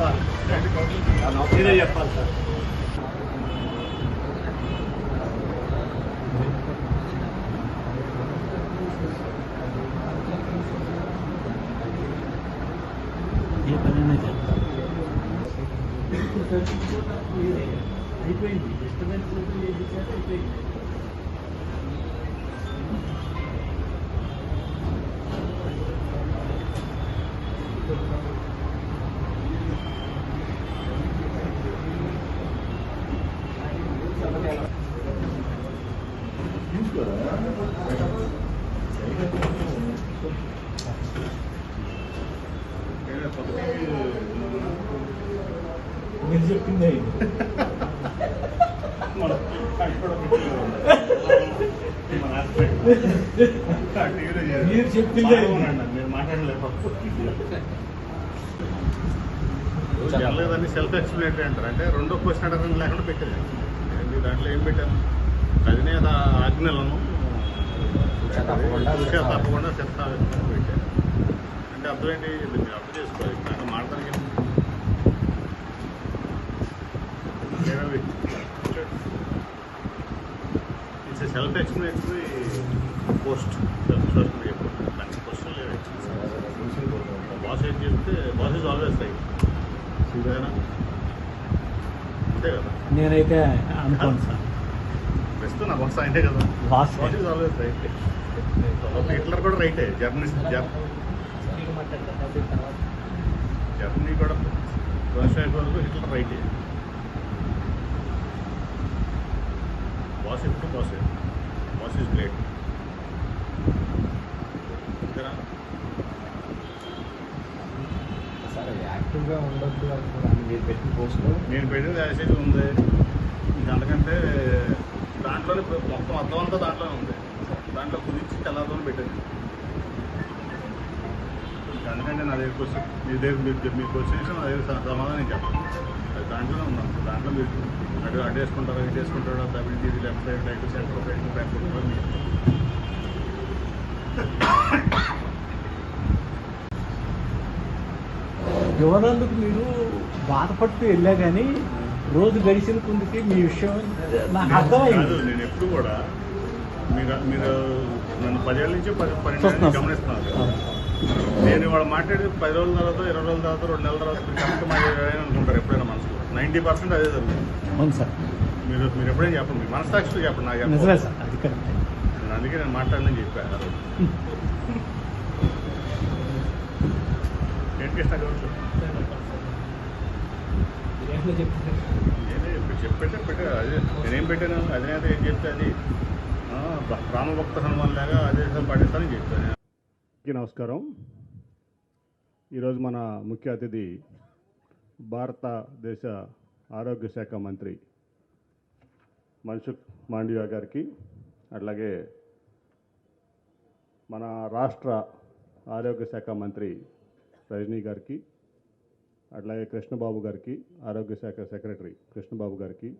చెప్పాలి మీరే చెప్పాలి సార్ ఏ పనైనా చేస్తాం అయిపోయింది డిస్టర్బెన్స్ అయిపోయింది మీరు చెప్పింది మీరు చెప్పిందే. మీరు మాట్లాడలేదు సెల్ఫ్ ఎక్స్ప్లెనేటరీ అంటారు. అంటే రెండో క్వశ్చన్ అడగడం లేకుండా పెట్టేది. ఏంటి దాంట్లో ఏం పెట్టారు? అధినేత ఆజ్ఞలను తప్పకుండా తప్పకుండా శిరసావేశం పెట్టారు. అంటే అర్థం ఏంటి? It's self explanatory post media post దానికి క్వశ్చన్ లేదు బాస్ ఏం? చెప్తే బాస్ ఇస్ ఆల్వేస్ రైట్ అంతే కదా నేనైతే అనుకోను సార్ బెస్ట్ నా బాస్ ఆయనే కదా boss boss is always right Hitler కూడా రైటే జర్నలిస్ట్ జర్మనీ కూడా రష్యా వరకు హిట్లర్ రైటే బాస్ ఎప్పుడు బాస్? Boss is great. అంతేనా సరే యాక్టివ్గా ఉండొద్దు అనుకున్నాను మీరు పెట్టిన పోస్ట్లో నేను పెట్టిన యాసేజ్ ఉంది. అంతకంటే దాంట్లోనే మొత్తం అర్థం అంతా దాంట్లోనే ఉంది. దాంట్లో కుదించి తెల్లారితో పెట్టింది ఇంకా అందుకంటే నా దగ్గర క్వశ్చన్ మీ దగ్గర మీరు మీ క్వశ్చన్ నా దగ్గర సమాధానం చెప్పాలి అది దాంట్లోనే ఉన్నాను దాంట్లో మీరు అటు అటు వేసుకుంటారు ఇటు వేసుకుంటారు W T V left side right centre right back ఇవ్వనందుకు మీరు. బాధపడుతూ వెళ్ళా కానీ రోజు గడిచిన కొందికి మీ విషయం నాకు అర్థమైంది. నేను ఎప్పుడు కూడా మీరు మీరు నన్ను పదేళ్ళ నుంచి పది పన్నెండు కదా. నేను ఇవాళ మాట్లాడి పది రోజుల తర్వాత ఇరవై రోజుల తర్వాత రెండు నెలల తర్వాత మీరు కరెక్ట్ మాట్లాడారని అనుకుంటారు ఎప్పుడైనా మనసులో. నైంటీ పర్సెంట్ అదే జరుగుతుంది. అవును సార్. మీరు మీరు ఎప్పుడైనా చెప్పండి మీ మనసాక్షితో చెప్పండి నాకు చెప్పండి. నిజమే సార్ అది కరెక్ట్. నేను అందుకే నేను మాట్లాడనని చెప్పాను ఆ రోజు. ఏంటి కృష్ణ గౌడ్? నేనే ఇప్పుడు చెప్పేటే పెట్టే అదే నేనేం పెట్టాను? అధినేత ఏం చెప్తే అది? ఆ, రామభక్త హనుమాన్ లాగా అదే పాటిస్తానని చెప్పాను. నమస్కారం. ఈరోజు మన ముఖ్య అతిథి భారతదేశ ఆరోగ్య శాఖ మంత్రి మన్సుఖ్ మాండియా గారికి అట్లాగే మన రాష్ట్ర ఆరోగ్య శాఖ మంత్రి రజనీ గారికి అట్లాగే కృష్ణబాబు గారికి ఆరోగ్య శాఖ సెక్రటరీ కృష్ణబాబు గారికి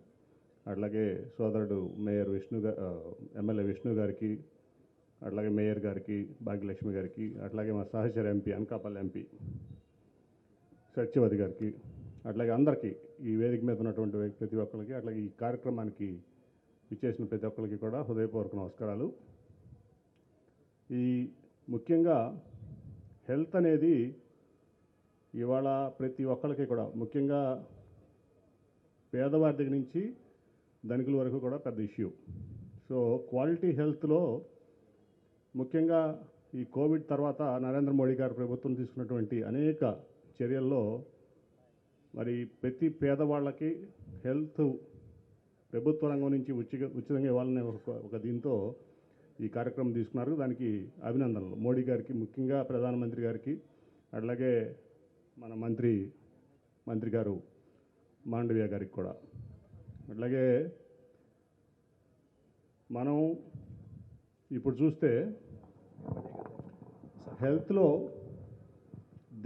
అట్లాగే సోదరుడు మేయర్ విష్ణు ఎమ్మెల్యే విష్ణు గారికి అట్లాగే మేయర్ గారికి భాగ్యలక్ష్మి గారికి అట్లాగే మా సహచర ఎంపీ అనకాపల్లి ఎంపీ సత్యవతి గారికి అట్లాగే అందరికీ ఈ వేదిక మీద ఉన్నటువంటి ప్రతి ఒక్కరికి అట్లాగే ఈ కార్యక్రమానికి ఇచ్చేసిన ప్రతి ఒక్కరికి కూడా హృదయపూర్వక నమస్కారాలు. ఈ ముఖ్యంగా హెల్త్ అనేది ఇవాళ ప్రతి ఒక్కరికి కూడా ముఖ్యంగా పేదవారి దగ్గర నుంచి ధనికుల వరకు కూడా పెద్ద ఇష్యూ. సో క్వాలిటీ హెల్త్లో ముఖ్యంగా ఈ కోవిడ్ తర్వాత నరేంద్ర మోడీ గారు ప్రభుత్వం తీసుకున్నటువంటి అనేక చర్యల్లో మరి ప్రతి పేదవాళ్ళకి హెల్త్ ప్రభుత్వ రంగం నుంచి ఉచిత ఉచితంగా ఇవ్వాలనే ఒక ఒక దీంతో ఈ కార్యక్రమం తీసుకున్నారు. దానికి అభినందనలు. మోడీ గారికి ముఖ్యంగా ప్రధానమంత్రి గారికి అట్లాగే మన మంత్రి మంత్రి గారు మాండవ్య గారికి కూడా. అట్లాగే మనం ఇప్పుడు చూస్తే హెల్త్లో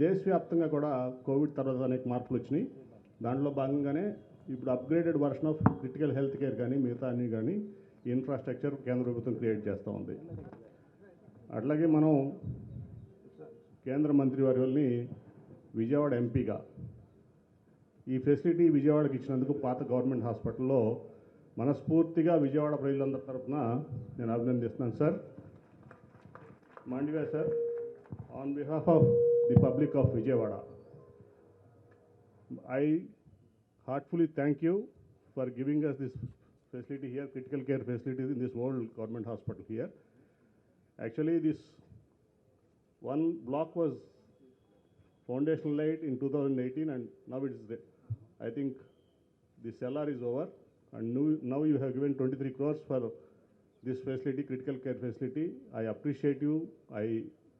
దేశవ్యాప్తంగా కూడా కోవిడ్ తర్వాత అనేక మార్పులు వచ్చినాయి. దాంట్లో భాగంగానే ఇప్పుడు upgraded version of critical health care కానీ మిగతా అన్నీ కానీ ఇన్ఫ్రాస్ట్రక్చర్ కేంద్ర ప్రభుత్వం క్రియేట్ చేస్తూ ఉంది. అట్లాగే మనం కేంద్ర మంత్రి వర్యుల్ని విజయవాడ ఎంపీగా ఈ ఫెసిలిటీ విజయవాడకి ఇచ్చినందుకు పాత గవర్నమెంట్ హాస్పిటల్లో మనస్ఫూర్తిగా విజయవాడ ప్రజలందరి తరఫున నేను అభినందిస్తున్నాను sir మాండివా sir on behalf of the public of Vijayawada I heartfully thank you for giving us this facility here, critical care facilities in this old government hospital here. Actually, this one block was foundation laid in 2018 and now it is there. I think the cellar is over and now- you have given 23 crores for this facility, critical care facility. I appreciate you. I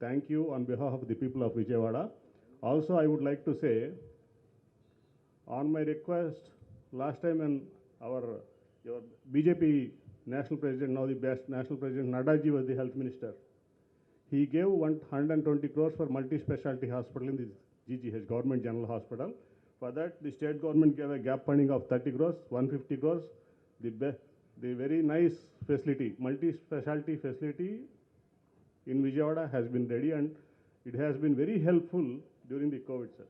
thank you on behalf of the people of Vijayawada. Also, I would like to say, on my request, last time when our, your BJP national president, now the best national president, Nadaji was the health minister, he gave 120 crores for multi-specialty hospital in this GGH, Government General Hospital. For that, the state government gave a gap funding of 30 crores, 150 crores. The the very nice facility, multi-specialty facility in Vijayawada has been ready and it has been very helpful during the COVID, sir.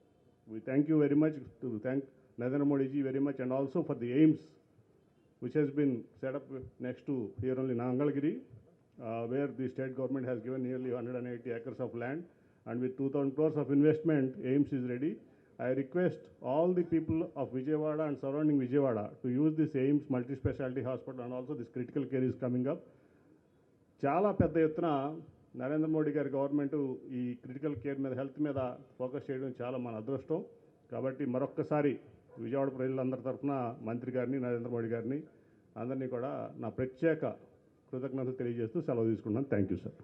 We thank you very much to thank Narendra Modi ji very much and also for the aims which has been set up next to here only Nangalgiri, uh, where the state government has given nearly 180 acres of land and with 2000 crores of investment, AIMS is ready. I request all the people of Vijayawada and surrounding Vijayawada to use this AIMS multi-specialty hospital and also this critical care is coming up. చాలా పెద్ద ఎత్తున నరేంద్ర మోడీ గారి government ఈ critical care మీద health మీద focus చేయడం చాలా మన అదృష్టం. కాబట్టి మరొక్కసారి విజయవాడ ప్రజలందరి తరఫున మంత్రి గారిని నరేంద్ర మోడీ గారిని అందరినీ కూడా నా ప్రత్యేక కృతజ్ఞతలు తెలియజేస్తూ సెలవు తీసుకుంటున్నాను. Thank you sir